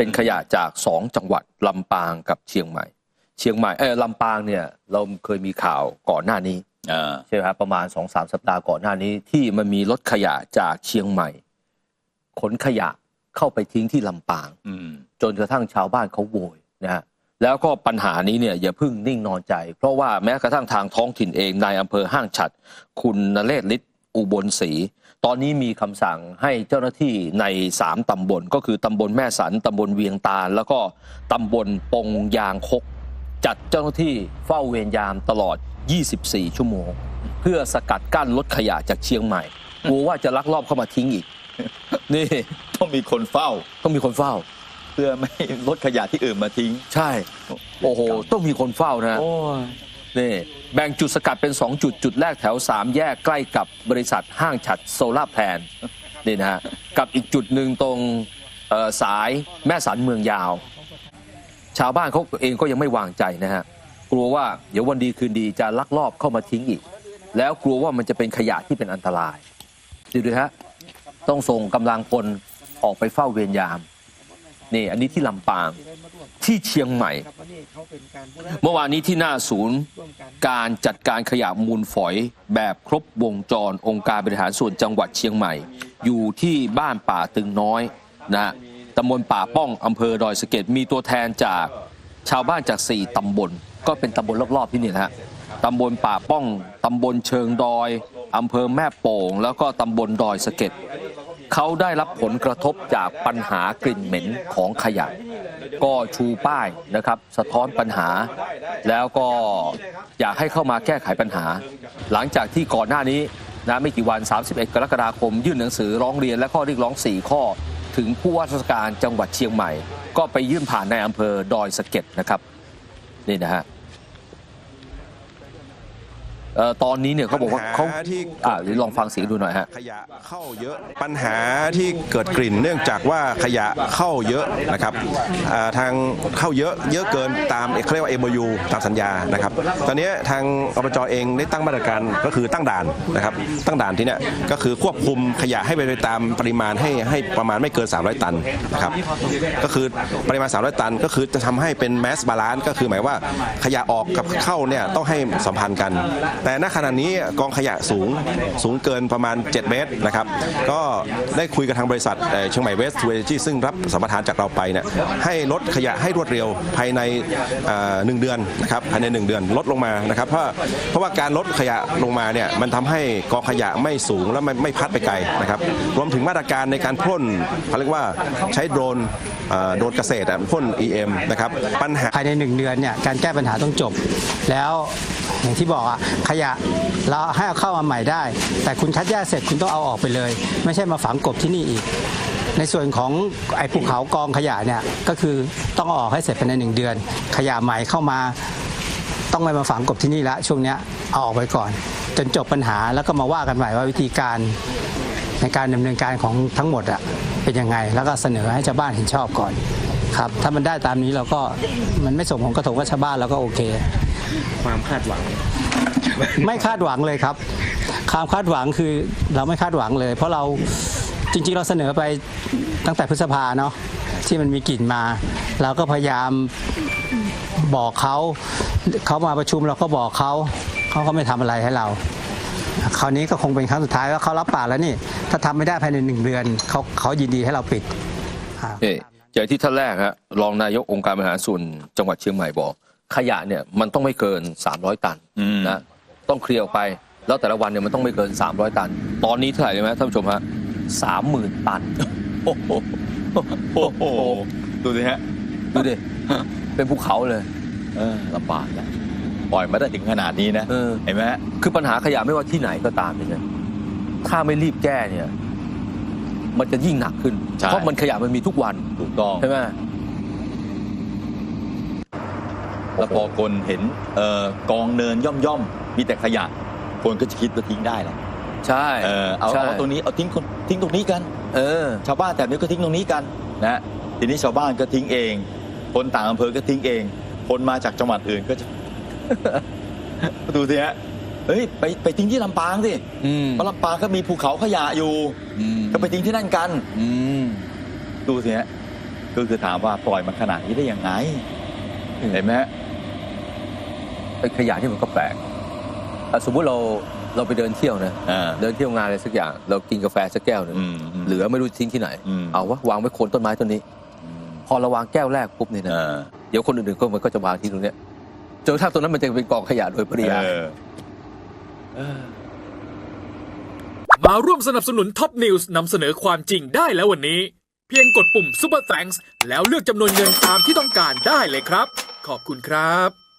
เป็นขยะจากสองจังหวัดลำปางกับเชียงใหม่ เชียงใหม่เออลำปางเนี่ยเราเคยมีข่าวก่อนหน้านี้อ่าใช่ไหมครับประมาณสองสามสัปดาห์ก่อนหน้านี้ที่มันมีรถขยะจากเชียงใหม่ขนขยะเข้าไปทิ้งที่ลำปางอืมจนกระทั่งชาวบ้านเขาโวยนะฮะแล้วก็ปัญหานี้เนี่ยอย่าเพิ่งนิ่งนอนใจ เพราะว่าแม้กระทั่งทางท้องถิ่นเองนายอำเภอห้างฉัด คุณนเรศฤทธิ์ อุบลศรีตอนนี้มีคำสั่งให้เจ้าหน้าที่ใน 3 ตำบล ก็คือตำบลแม่สันตำบลเวียงตาล แล้วก็ตำบลปงยางคก จัดเจ้าหน้าที่เฝ้าเวรยามตลอด 24 ชั่วโมง เพื่อสกัดกั้นรถขยะจากเชียงใหม่กลัวว่าจะลักลอบเข้ามาทิ้งอีก นี่ต้องมีคนเฝ้า ต้องมีคนเฝ้า เพื่อไม่ให้รถขยะที่อื่นมาทิ้ง ใช่ โอ้โห ต้องมีคนเฝ้านะโอ้ย นี่แบ่งจุดสกัดเป็น 2 จุด จุดแรกแถว 3 แยกใกล้กับบริษัทห้างฉัดโซล่าแพลนนี่นะฮะกับอีกจุดหนึ่งตรงสายแม่สันเมืองยาว ชาวบ้านเขาเองก็ยังไม่วางใจนะฮะกลัวว่าเดี๋ยววันดีคืนดีจะลักลอบเข้ามาทิ้งอีก แล้วกลัวว่ามันจะเป็นขยะที่เป็นอันตรายดูดิฮะต้องส่งกำลังพลออกไปเฝ้าเวรยาม นี่อันนี้ที่ลำปาง ที่เชียงใหม่ เมื่อวานนี้ที่หน้าศูนย์ การจัดการขยะมูลฝอย แบบครบวงจรองค์การบริหารส่วนจังหวัดเชียงใหม่ อยู่ที่บ้านป่าตึงน้อยนะตำบลป่าป้องอำเภอดอยสะเก็ดมีตัวแทนจากชาวบ้านจาก 4 ตำบล ก็เป็นตำบลรอบๆที่นี่นะฮะตำบลป่าป้อง ตำบลเชิงดอย อำเภอแม่โป่ง แล้วก็ตำบลดอยสะเก็ดเขาได้รับผลกระทบจากปัญหากลิ่นเหม็นของขยะ ก็ชูป้ายนะครับ สะท้อนปัญหา แล้วก็อยากให้เข้ามาแก้ไขปัญหา หลังจากที่ก่อนหน้านี้นะไม่กี่วัน 31 กรกฎาคม ยื่นหนังสือร้องเรียนและข้อเรียกร้อง 4 ข้อ ถึงผู้ว่าราชการจังหวัดเชียงใหม่ ก็ไปยื่นผ่านในอำเภอดอยสะเก็ดนะครับ นี่นะฮะ ตอนนี้เนี่ยเขาบอกว่าเขาปัญหาที่อ่าเดี๋ยวลองฟังเสียงดูหน่อยฮะขยะเข้าเยอะปัญหาที่เกิดกลิ่นเนื่องจากว่าขยะเข้าเยอะนะครับอ่าทางเข้าเยอะเยอะเกินตามเขาเรียกว่า MOU ตามสัญญานะครับตอนนี้ทางอบจเองได้ตั้งมาตรการก็คือตั้งด่านนะครับตั้งด่านที่เนี้ยก็คือควบคุมขยะให้ไปนไปตามปริมาณให้ให้ประมาณไม่เกิน 300 ตันนะครับก็คือปริมาณ 300 ตันก็คือจะทำให้เป็นแมสบาลานซ์ก็คือหมายว่าขยะออกกับเข้าเนี่ยต้องให้สัมพันธ์กันแต่แต่ณขณะนี้กองขยะสูงสูงเกินประมาณ 7 เมตรนะครับ ก็ได้คุยกับทางบริษัทเชียงใหม่เวสต์ทูเอจีซึ่งรับสัมปทานจากเราไปเนี่ยให้ลดขยะให้รวดเร็วภายในหนึ่งเดือนนะครับภายใน 1 เดือนลดลงมานะครับ เพราะเพราะว่าการลดขยะลงมาเนี่ยมันทำให้กองขยะไม่สูงและไม่ไม่พัดไปไกลนะครับ รวมถึงมาตรการในการพ่นเขาเรียกว่าใช้โดรนโดรนเกษตรพ่น EM นะครับปัญหาภายในหนึ่งเดือนเนี่ยการแก้ปัญหาต้องจบแล้ว อย่างที่บอกอะขยะเราให้เอาเข้ามาใหม่ได้ แต่คุณคัดแยกเสร็จคุณต้องเอาออกไปเลย ไม่ใช่มาฝังกบที่นี่อีก ในส่วนของไอ้ภูเขากองขยะเนี่ยก็คือต้องเอาออกให้เสร็จภายในหนึ่งเดือน ขยะใหม่เข้ามาต้องไม่มาฝังกบที่นี่ละช่วงเนี้ยเอาออกไปก่อน จนจบปัญหาแล้วก็มาว่ากันใหม่ว่าวิธีการในการดำเนินการของทั้งหมดอะเป็นยังไง แล้วก็เสนอให้ชาวบ้านเห็นชอบก่อนครับถ้ามันได้ตามนี้เราก็มันไม่ส่งผลกระทบกับชาวบ้านเราก็โอเค ความคาดหวัง ไม่คาดหวังเลยครับ ความคาดหวังคือเราไม่คาดหวังเลย เพราะเราจริงๆเราเสนอไปตั้งแต่พฤษภาเนาะที่มันมีกลิ่นมาเราก็พยายามบอกเขาเขามาประชุมเราก็บอกเขาเขาก็ไม่ทำอะไรให้เรา คราวนี้ก็คงเป็นครั้งสุดท้ายว่าเขารับปากแล้วนี่ ถ้าทำไม่ได้ภายในหนึ่งเดือนเขาเขายินดีให้เราปิดครับนี่อย่างที่ท่านแรกฮะรองนายกองค์การบริหารส่วนจังหวัดเชียงใหม่บอก ขยะเนี่ยมันต้องไม่เกิน 300 ตันอืมนะต้องเคลียร์ออกไป แล้วแต่ละวันเนี่ยมันต้องไม่เกิน 300 ตัน ตอนนี้เท่าไหร่รู้ไหมท่านผู้ชมฮะสามหมื่นตันโอ้โหโอ้โหดูสิฮะดูดิเป็นภูเขาเลยเออลำบากนะปล่อยมาได้ถึงขนาดนี้นะเออเห็นไหมฮะคือปัญหาขยะไม่ว่าที่ไหนก็ตามเนี่ยถ้าไม่รีบแก้เนี่ย มันจะยิ่งหนักขึ้นใช่เพราะมันขยะมันมีทุกวันถูกต้องใช่ไหม แล้วพอคนเห็นเอ่อกองเนินย่อมย่อมๆมีแต่ขยะ คนก็จะคิดว่าทิ้งได้แหละใช่เออเอาใช่เอาตรงนี้เอาทิ้งคนทิ้งตรงนี้กันเออชาวบ้านแต่นี้ก็ทิ้งตรงนี้กันนะทีนี้ชาวบ้านก็ทิ้งเอง คนต่างอำเภอก็ทิ้งเอง คนมาจากจังหวัดอื่นก็จะดูสิฮะเฮ้ยไปไปทิ้งที่ลำปางสิอืมเพราะลำปางก็มีภูเขาขยะอยู่อืมก็ไปทิ้งที่นั่นกันอืมดูสิฮะก็คือถามว่าปล่อยมันขนาดนี้ได้ยังไงเห็นไหมฮะ ไอ้ขยะที่มันก็แปลกอะสมมุติเราเราไปเดินเที่ยวนะอ่าเดินเที่ยวงานอะไรสักอย่าง เรากินกาแฟสักแก้วหนึ่งอืมอืมเหลือไม่รู้ทิ้งที่ไหนอืมเอาวะวางไว้โคนต้นไม้ต้นนี้ พอเราวางแก้วแรกปุ๊บนี่นะเออเดี๋ยวคนอื่นๆก็มันก็จะวางที่ตรงเนี้ยจนกระทั่งตรงนั้นมันจะเป็นกองขยะโดยปริยายเออมาร่วมสนับสนุนท็อปนิวส์นำเสนอความจริงได้แล้ววันนี้ เพียงกดปุ่ม Super Thanks แล้วเลือกจำนวนเงินตามที่ต้องการได้เลยครับ ขอบคุณครับ